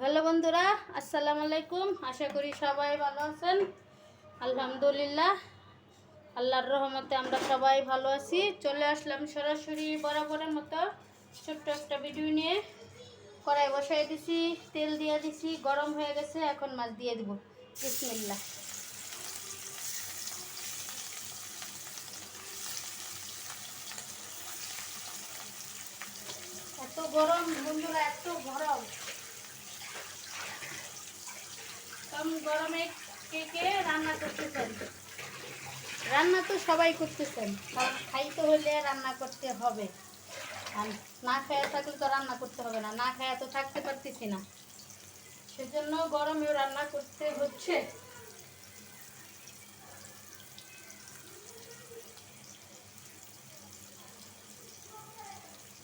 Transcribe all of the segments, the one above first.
Hello বন্ধুরা, আসসালামু আলাইকুম। আশা করি সবাই ভালো আছেন। আলহামদুলিল্লাহ, আল্লাহর রহমতে আমরা সবাই ভালো আছি। চলে আসলাম সরাসরি বরাবরের মতো ছোট্ট একটা ভিডিও নিয়ে। কড়াই বসাই দিছি, তেল দিয়ে দিছি, গরম হয়ে গেছে, এখন মাছ দিয়ে দিব। বিসমিল্লাহ। গরম, বন্ধুরা, এত গরম। কম গরমে কে কে রান্না করতেছেন? রান্না তো সবাই করতেছেন। কারণ খাইতে হলে রান্না করতে হবে। আর না খেয়ে থাকলে তো রান্না করতে হবে না। না খেয়ে তো থাকতে পারতেছি না। সেজন্য গরমেও রান্না করতে হচ্ছে।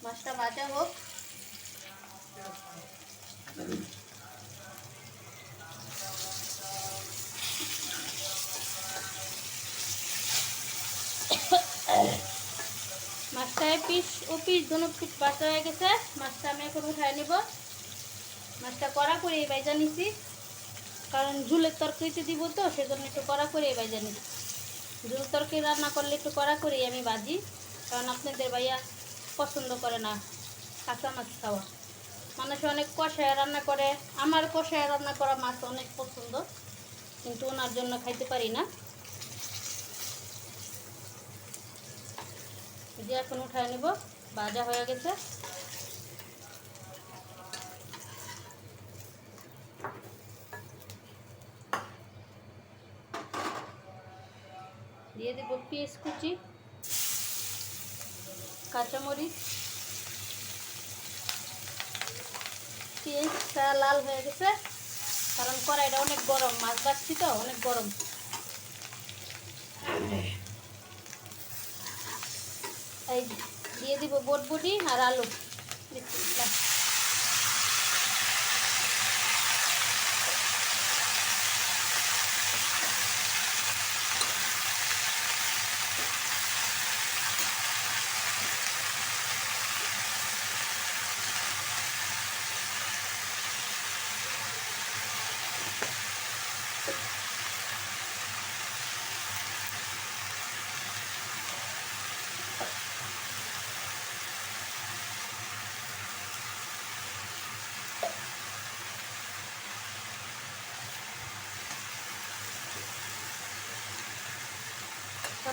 মাছটা ভাজা হোক। মাছটা পিস ও পিস দুনো পিস বাচ্চা হয়ে গেছে। মাছটা আমি এখন উঠাই নিব। মাছটা কড়া করে এই বাইজা নিছি। কারণ ঝুলের তরকারিতে দিব তো, সেজন্য একটু কড়া করে এই বাইজা নিছি ঝুল তরকারি রান্না করলে একটু কড়া করেই আমি বাজি। কারণ আপনাদের ভাইয়া পছন্দ করে না কাঁচা মাছ খাওয়া। মানুষ অনেক কষায় রান্না করে। আমার কষায় রান্না করা মাছ অনেক পছন্দ, কিন্তু ওনার জন্য খাইতে পারি না। যে এখন উঠায় নিব, ভাজা হয়ে গেছে। দিয়ে দেব পেঁয়াজ কুচি, কাঁচামরিচ। পেঁয়াজটা লাল হয়ে গেছে, কারণ কড়াইটা অনেক গরম, মাছ বাচ্ছি তো, অনেক গরম এই দিয়ে দিব বটবটি আর আলু বিসমিল্লাহ।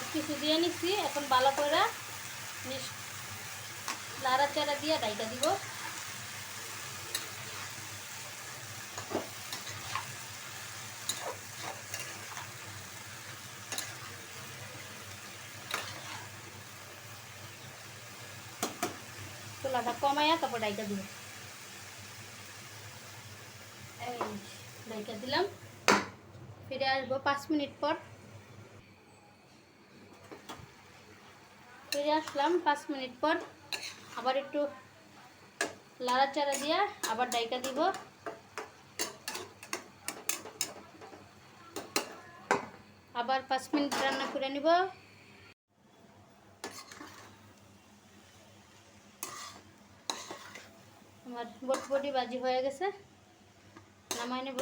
সব কিছু দিয়ে নিচ্ছি। এখন ভালো করে মিশ লাড়াচাড়া দিয়ে ডাইটা দিব। চুলাটা কমাইয়া তারপর ডাইটা দিব। ডাইটা দিলাম। ফিরে আসব পাঁচ মিনিট পর। ফিরে আসলাম পাঁচ মিনিট পর। আবার একটু লাড়াচাড়া দিয়া আবার ডাইকা দিব। আবার পাঁচ মিনিট রান্না করে নিব। আমার বটবটি বাজি হয়ে গেছে, নামাই নেব।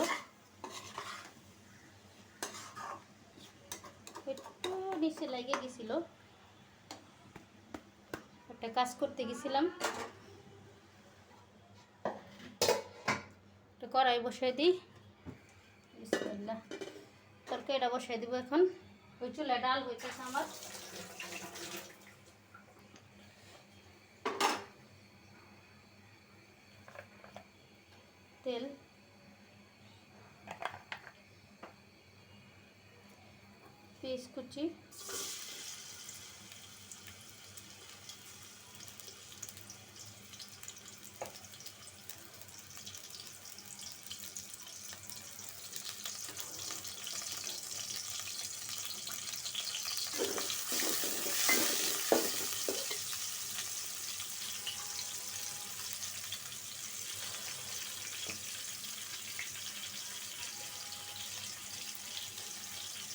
একটু নিচে লাগে গেছিল একটা কাজ করতে গেছিলাম। একটা কড়াই বসাই দিই। বিসমিল্লাহ। তরকারিটা বসাই দিব এখন। ওই চুলে ডাল হইতেছে আমার। তেল। পেঁয়াজ কুচি।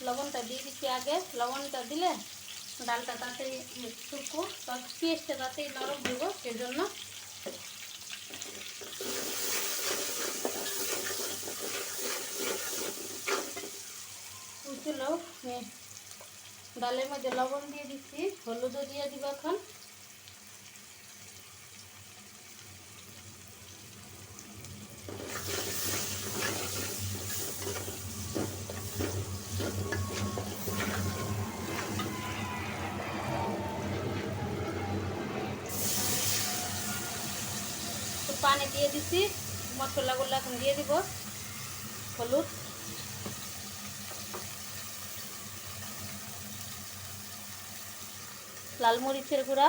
लवण तो दी दीची आगे, लवण तो दिले डाल सूखो टेस्ट नरम हो। डाले मध्य लवण दिए दीची हलुद दिए दीवा खान পানি দিয়ে দিচ্ছি মশলাগুলো এখন দিয়ে দিব, হলুদ। লাল মরিচের গুঁড়া।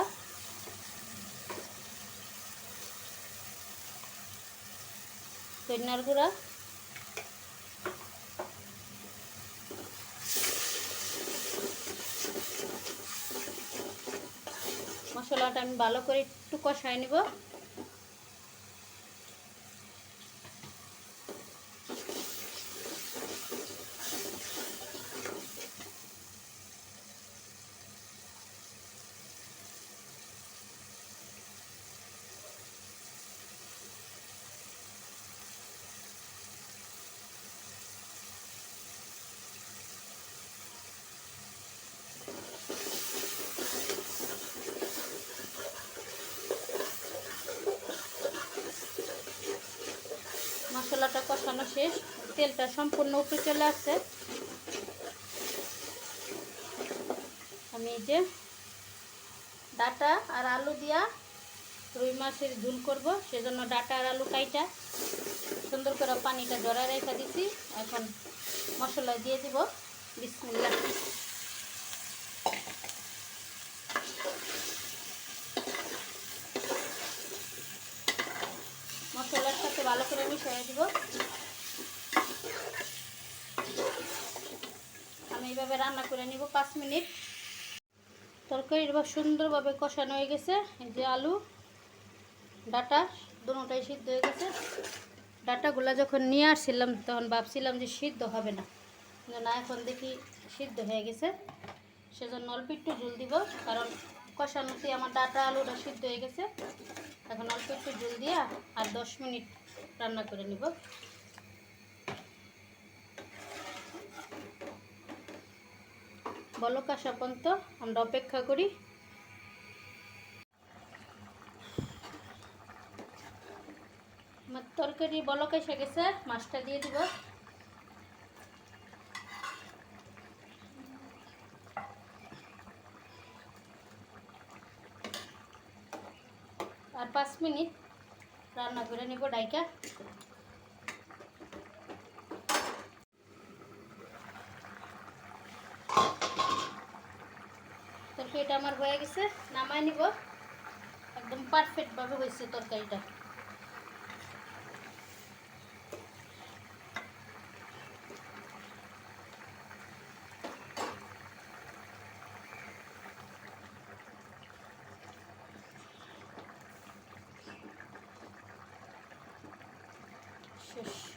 ধনিয়ার গুঁড়া। মশলাটা আমি ভালো করে একটু কষাই নিব। মশলাটা কষানো শেষ। তেলটা সম্পূর্ণ উপরে চলে আসছে। আমি এই যে ডাটা আর আলু দিয়া রুই মাছের ঝুল করব, সেজন্য ডাটা আর আলু কাইটা। সুন্দর করে পানিটা জড়ায় রেখে দিছি। এখন মশলা দিয়ে দিব। বিসমিল্লা ভালো করে মিশিয়ে দিব। আমি এইভাবে রান্না করে নিব পাঁচ মিনিট। তরকারি এবার সুন্দরভাবে কষানো হয়ে গেছে। যে আলু, ডাটা দুটোটাই সিদ্ধ হয়ে গেছে। ডাটাগুলো যখন নিয়ে আসছিলাম, তখন ভাবছিলাম যে সিদ্ধ হবে না। কিন্তু না, এখন দেখি সিদ্ধ হয়ে গেছে। সেজন্য অল্প একটু ঝুল দিব। কারণ কষানোতে আমার ডাটা, আলুটা সিদ্ধ হয়ে গেছে। এখন অল্প একটু ঝুল দিয়ে আর দশ মিনিট রান্না করে নিব। বলক আসা পর্যন্ত আমরা অপেক্ষা করি। তরকারি বলক এসে গেছে, মাছটা দিয়ে দিব। আর পাঁচ মিনিট রান্না করে নেব ডাইকা তরকারিটা আমার হয়ে গেছে নামাই নিব একদম পারফেক্টভাবে হয়েছে তরকারিটা শেষ